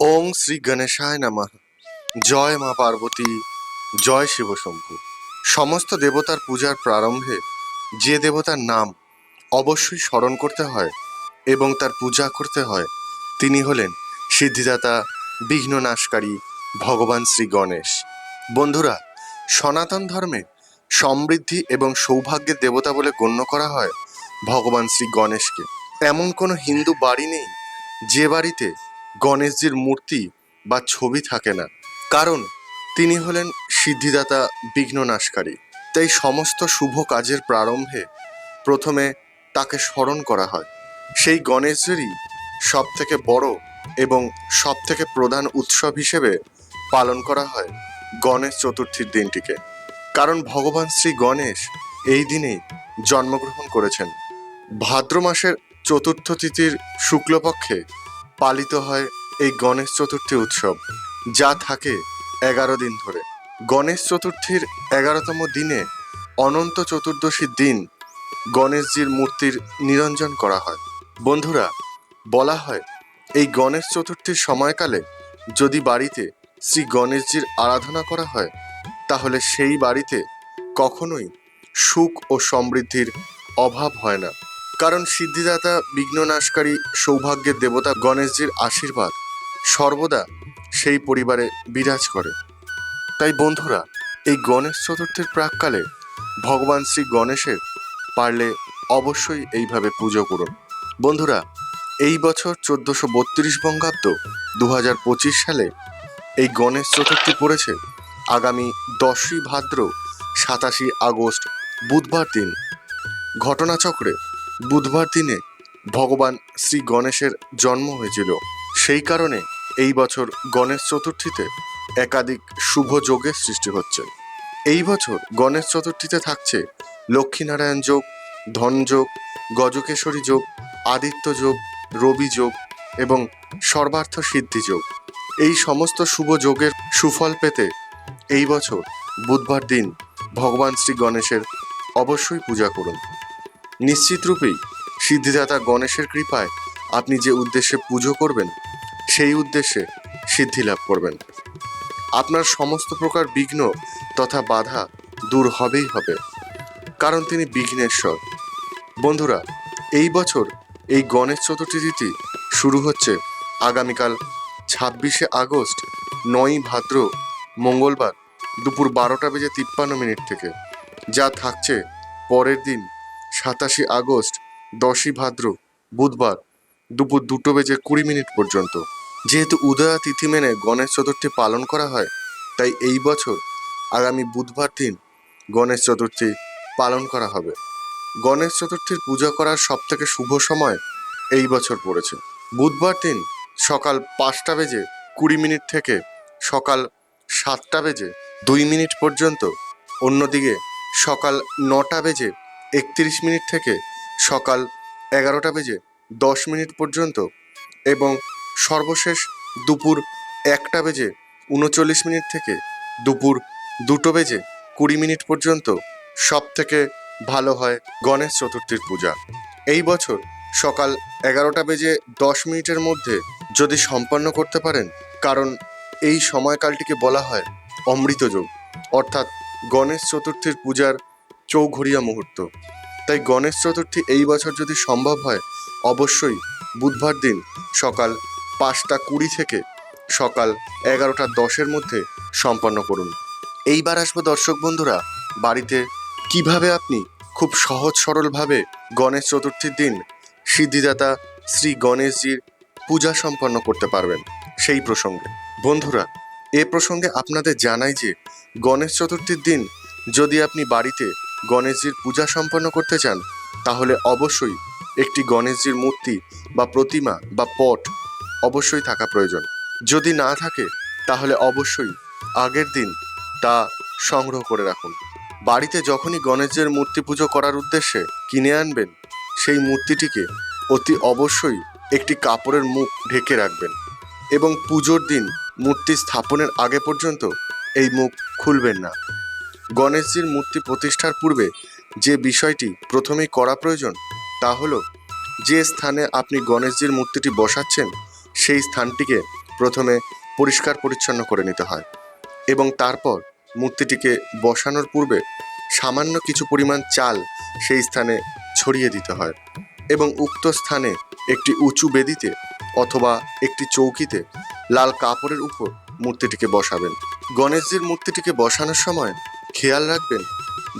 ওং শ্রী গণেশায় নমঃ। জয় মা পার্বতী, জয় শিবশম্ভু সমস্ত দেবতার পূজার প্রারম্ভে যে দেবতার নাম অবশ্যই স্মরণ করতে হয় এবং তার পূজা করতে হয়, তিনি হলেন সিদ্ধিদাতা, বিঘ্ননাশকারী ভগবান শ্রী গণেশ। বন্ধুরা, সনাতন ধর্মে সমৃদ্ধি এবং সৌভাগ্যের দেবতা বলে গণ্য করা হয় ভগবান শ্রী গণেশকে। এমন কোনো হিন্দু বাড়ি নেই যে বাড়িতে গণেশজির মূর্তি বা ছবি থাকে না। কারণ তিনি হলেন সিদ্ধিদাতা বিঘ্ননাশকারী। তাই সমস্ত শুভ কাজের প্রারম্ভে প্রথমে তাকে স্মরণ করা হয়। সেই গণেশজিরই সব থেকে বড় এবং সব থেকে প্রধান উৎসব হিসেবে পালন করা হয় গণেশ চতুর্থীর দিনটিকে। কারণ ভগবান শ্রী গণেশ এই দিনেই জন্মগ্রহণ করেছেন। ভাদ্র মাসের চতুর্থ তিথির শুক্লপক্ষে পালিত হয় এই গণেশ চতুর্থী উৎসব, যা থাকে এগারো দিন ধরে। গণেশ চতুর্থীর এগারোতম দিনে অনন্ত চতুর্দশীর দিন গণেশজির মূর্তির নিরঞ্জন করা হয়। বন্ধুরা, বলা হয় এই গণেশ চতুর্থীর সময়কালে যদি বাড়িতে শ্রী গণেশজির আরাধনা করা হয়, তাহলে সেই বাড়িতে কখনোই সুখ ও সমৃদ্ধির অভাব হয় না। কারণ সিদ্ধিদাতা, বিঘ্ননাশকারী, সৌভাগ্যের দেবতা গণেশজির আশীর্বাদ সর্বদা সেই পরিবারে বিরাজ করে। তাই বন্ধুরা, এই গণেশ চতুর্থীর প্রাককালে ভগবান শ্রী গণেশের পারলে অবশ্যই এইভাবে পুজো করুন। বন্ধুরা, এই বছর চোদ্দশো বত্রিশ বঙ্গাব্দ দু হাজার পঁচিশ সালে এই গণেশ চতুর্থী পড়েছে আগামী দশই ভাদ্র সাতাশি আগস্ট বুধবার দিন। ঘটনাচক্রে বুধবার দিনে ভগবান শ্রী গণেশের জন্ম হয়েছিল। সেই কারণে এই বছর গণেশ চতুর্থীতে একাধিক শুভ যোগের সৃষ্টি হচ্ছে। এই বছর গণেশ চতুর্থীতে থাকছে লক্ষ্মীনারায়ণ যোগ ধনযোগ গজকেশরী যোগ, আদিত্য যোগ, রবি যোগ এবং সর্বার্থ সিদ্ধি যোগ। এই সমস্ত শুভ যোগের সুফল পেতে এই বছর বুধবার দিন ভগবান শ্রী গণেশের অবশ্যই পূজা করুন। নিশ্চিত রূপেই সিদ্ধিদাতা গণেশের কৃপায় আপনি যে উদ্দেশ্যে পুজো করবেন, সেই উদ্দেশ্যে সিদ্ধি লাভ করবেন। আপনার সমস্ত প্রকার বিঘ্ন তথা বাধা দূর হবেই হবে। কারণ তিনি বিঘ্নেশ্বর। বন্ধুরা, এই বছর এই গণেশ চতুর্থী তিথি শুরু হচ্ছে আগামীকাল ছাব্বিশে আগস্ট, নয়ই ভাদ্র, মঙ্গলবার দুপুর বারোটা বেজে তিপ্পান্ন মিনিট থেকে, যা থাকছে পরের দিন সাতাশে আগস্ট, দশই ভাদ্র, বুধবার, দুপুর দুটো বেজে কুড়ি মিনিট পর্যন্ত। যেহেতু উদয়া তিথি মেনে গণেশ চতুর্থী পালন করা হয়, তাই এই বছর আগামী বুধবার দিন গণেশ চতুর্থী পালন করা হবে। গণেশ চতুর্থীর পূজা করার সব থেকে শুভ সময় এই বছর পড়েছে। বুধবার দিন সকাল পাঁচটা বেজে কুড়ি মিনিট থেকে সকাল সাতটা বেজে দুই মিনিট পর্যন্ত। অন্যদিকে সকাল নটা বেজে একত্রিশ মিনিট থেকে সকাল এগারোটা বেজে দশ মিনিট পর্যন্ত এবং সর্বশেষ দুপুর একটা বেজে উনচল্লিশ মিনিট থেকে দুপুর দুটো বেজে কুড়ি মিনিট পর্যন্ত সব থেকে ভালো হয় গণেশ চতুর্থীর পূজা। এই বছর সকাল এগারোটা বেজে দশ মিনিটের মধ্যে যদি সম্পন্ন করতে পারেন, কারণ এই সময়কালটিকে বলা হয় অমৃত যোগ। অর্থাৎ গণেশ চতুর্থীর পূজার চৌঘড়িয়া মুহূর্ত। তাই গণেশ চতুর্থী এই বছর যদি সম্ভব হয়, অবশ্যই বুধবার দিন সকাল পাঁচটা কুড়ি থেকে সকাল এগারোটা দশের মধ্যে সম্পন্ন করুন। এইবার আসব দর্শক বন্ধুরা, বাড়িতে কীভাবে আপনি খুব সহজ সরলভাবে গণেশ চতুর্থীর দিন সিদ্ধিদাতা শ্রী গণেশজির পূজা সম্পন্ন করতে পারবেন সেই প্রসঙ্গে। বন্ধুরা, এ প্রসঙ্গে আপনাদের জানাই যে গণেশ চতুর্থীর দিন যদি আপনি বাড়িতে গণেশজির পূজা সম্পন্ন করতে চান, তাহলে অবশ্যই একটি গণেশজির মূর্তি বা প্রতিমা বা পট অবশ্যই থাকা প্রয়োজন। যদি না থাকে, তাহলে অবশ্যই আগের দিন তা সংগ্রহ করে রাখুন। বাড়িতে যখনই গণেশের মূর্তি পুজো করার উদ্দেশ্যে কিনে আনবেন, সেই মূর্তিটিকে অতি অবশ্যই একটি কাপড়ের মুখ ঢেকে রাখবেন এবং পুজোর দিন মূর্তি স্থাপনের আগে পর্যন্ত এই মুখ খুলবেন না। গণেশজির মূর্তি প্রতিষ্ঠার পূর্বে যে বিষয়টি প্রথমেই করা প্রয়োজন, তা হলো, যে স্থানে আপনি গণেশজির মূর্তিটি বসাচ্ছেন, সেই স্থানটিকে প্রথমে পরিষ্কার পরিচ্ছন্ন করে নিতে হয় এবং তারপর মূর্তিটিকে বসানোর পূর্বে সামান্য কিছু পরিমাণ চাল সেই স্থানে ছড়িয়ে দিতে হয় এবং উক্ত স্থানে একটি উঁচু বেদিতে অথবা একটি চৌকিতে লাল কাপড়ের উপর মূর্তিটিকে বসাবেন। গণেশজির মূর্তিটিকে বসানোর সময় খেয়াল রাখবেন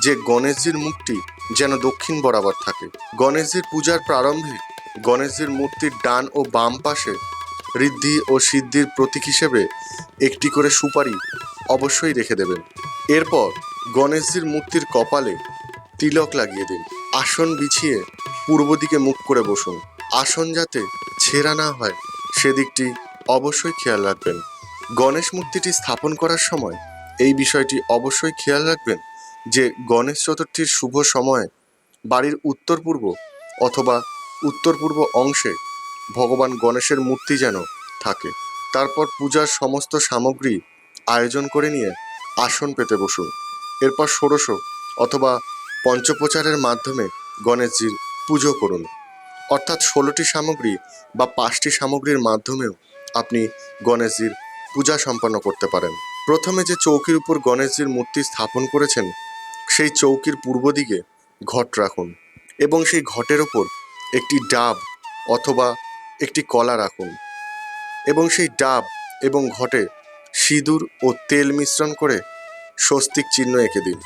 যে গণেশজির মুখটি যেন দক্ষিণ বরাবর থাকে। গণেশজির পূজার প্রারম্ভে গণেশজির মূর্তির ডান ও বাম পাশে ঋদ্ধি ও সিদ্ধির প্রতীক হিসেবে একটি করে সুপারি অবশ্যই রেখে দেবেন। এরপর গণেশজির মূর্তির কপালে তিলক লাগিয়ে দিন। আসন বিছিয়ে পূর্ব দিকে মুখ করে বসুন। আসন যাতে ছেঁড়া না হয়, সেদিকটি অবশ্যই খেয়াল রাখবেন। গণেশ মূর্তিটি স্থাপন করার সময় এই বিষয়টি অবশ্যই খেয়াল রাখবেন যে গণেশ চতুর্থীর শুভ সময়ে বাড়ির উত্তর পূর্ব অথবা উত্তর পূর্ব অংশে ভগবান গণেশের মূর্তি যেন থাকে। তারপর পূজার সমস্ত সামগ্রী আয়োজন করে নিয়ে আসন পেতে বসুন। এরপর ষোড়শ অথবা পঞ্চপ্রচারের মাধ্যমে গণেশজির পুজো করুন। অর্থাৎ ষোলোটি সামগ্রী বা পাঁচটি সামগ্রীর মাধ্যমেও আপনি গণেশজির পূজা সম্পন্ন করতে পারেন। প্রথমে যে চৌকির উপর গণেশজির মূর্তি স্থাপন করেছেন, সেই চৌকির পূর্ব দিকে ঘট রাখুন এবং সেই ঘটের ওপর একটি ডাব অথবা একটি কলা রাখুন এবং সেই ডাব এবং ঘটে সিঁদুর ও তেল মিশ্রণ করে স্বস্তিক চিহ্ন এঁকে দিন।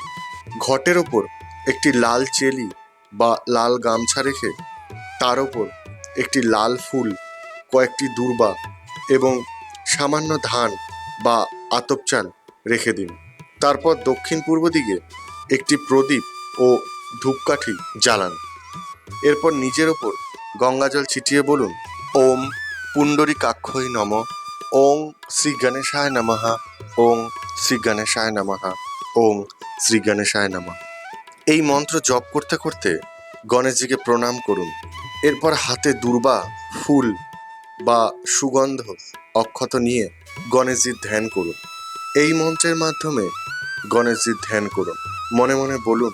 ঘটের ওপর একটি লাল চেলি বা লাল গামছা রেখে তার ওপর একটি লাল ফুল, কয়েকটি দূর্বা এবং সামান্য ধান বা আতপ চাল রেখে দিন। তারপর দক্ষিণ পূর্ব দিকে একটি প্রদীপ ও ধূপকাঠি জ্বালান। এরপর নিজের ওপর গঙ্গাজল ছিটিয়ে বলুন, ওম পুণ্ডরী কাক্ষই নম, ওং শ্রী গণেশায় নমঃ, ওং শ্রী গণেশায় নমঃ, ওং শ্রী গণেশায় নমঃ। এই মন্ত্র জপ করতে করতে গণেশজিকে প্রণাম করুন। এরপর হাতে দুর্বা, ফুল বা সুগন্ধ অক্ষত নিয়ে গণেশজির ধ্যান করুন। এই মন্ত্রের মাধ্যমে গণেশজির ধ্যান করুন। মনে মনে বলুন,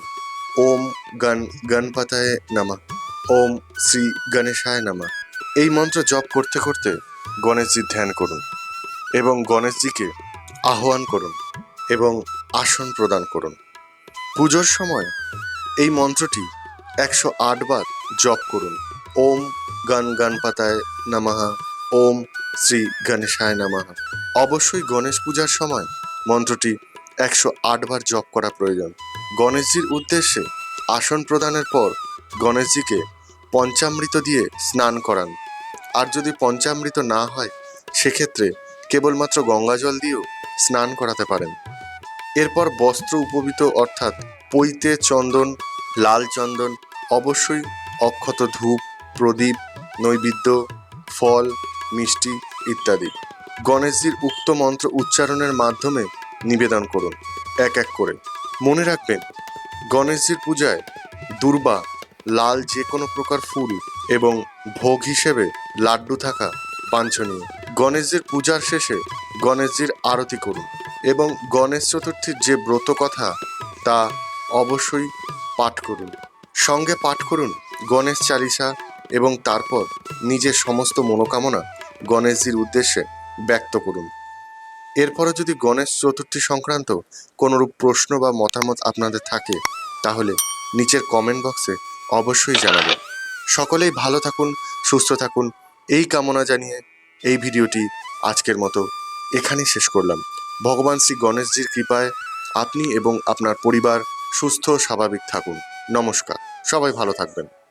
ওম গণ, গণপতায় নামা, ওম শ্রী গণেশায় নামা। এই মন্ত্র জপ করতে করতে গণেশজির ধ্যান করুন এবং গণেশজিকে আহ্বান করুন এবং আসন প্রদান করুন। পুজোর সময় এই মন্ত্রটি একশো বার জপ করুন। ওম গণ, গণপতায় নমঃ, ওম শ্রী গণেশায় নমঃ অবশ্যই গণেশ পূজার সময় মন্ত্রটি একশো আট বার জপ করা প্রয়োজন। গণেশজির উদ্দেশ্যে আসন প্রদানের পর গণেশজিকে পঞ্চামৃত দিয়ে স্নান করান। আর যদি পঞ্চামৃত না হয়, সেক্ষেত্রে কেবলমাত্র গঙ্গাজল দিয়েও স্নান করাতে পারেন। এরপর বস্ত্র উপবিত অর্থাৎ পৈতে চন্দন, লাল চন্দন, অবশ্যই অক্ষত ধূপ, প্রদীপ, নৈবেদ্য, ফল মিষ্টি ইত্যাদি। গণেশজির উক্ত মন্ত্র উচ্চারণের মাধ্যমে নিবেদন করুন। এক এক করে। মনে রাখবেন, গণেশজির পূজায় দুর্বা, লাল যে কোনো প্রকার ফুল এবং ভোগ হিসেবে লাড্ডু থাকা বাঞ্ছনীয়। গণেশজির পূজার শেষে গণেশজির আরতি করুন এবং গণেশ চতুর্থীর যে ব্রত কথা, তা অবশ্যই পাঠ করুন। সঙ্গে পাঠ করুন গণেশ চালিসা এবং তারপর নিজের সমস্ত মনোকামনা গণেশজির উদ্দেশ্যে ব্যক্ত করুন। এরপরে যদি গণেশ চতুর্থী সংক্রান্ত কোনোরূপ প্রশ্ন বা মতামত আপনাদের থাকে, তাহলে নিচের কমেন্ট বক্সে অবশ্যই জানাবেন। সকলেই ভালো থাকুন, সুস্থ থাকুন, এই কামনা জানিয়ে এই ভিডিওটি আজকের মতো এখানেই শেষ করলাম। ভগবান শ্রী গণেশজির কৃপায় আপনি এবং আপনার পরিবার সুস্থ স্বাভাবিক থাকুন। নমস্কার। সবাই ভালো থাকবেন।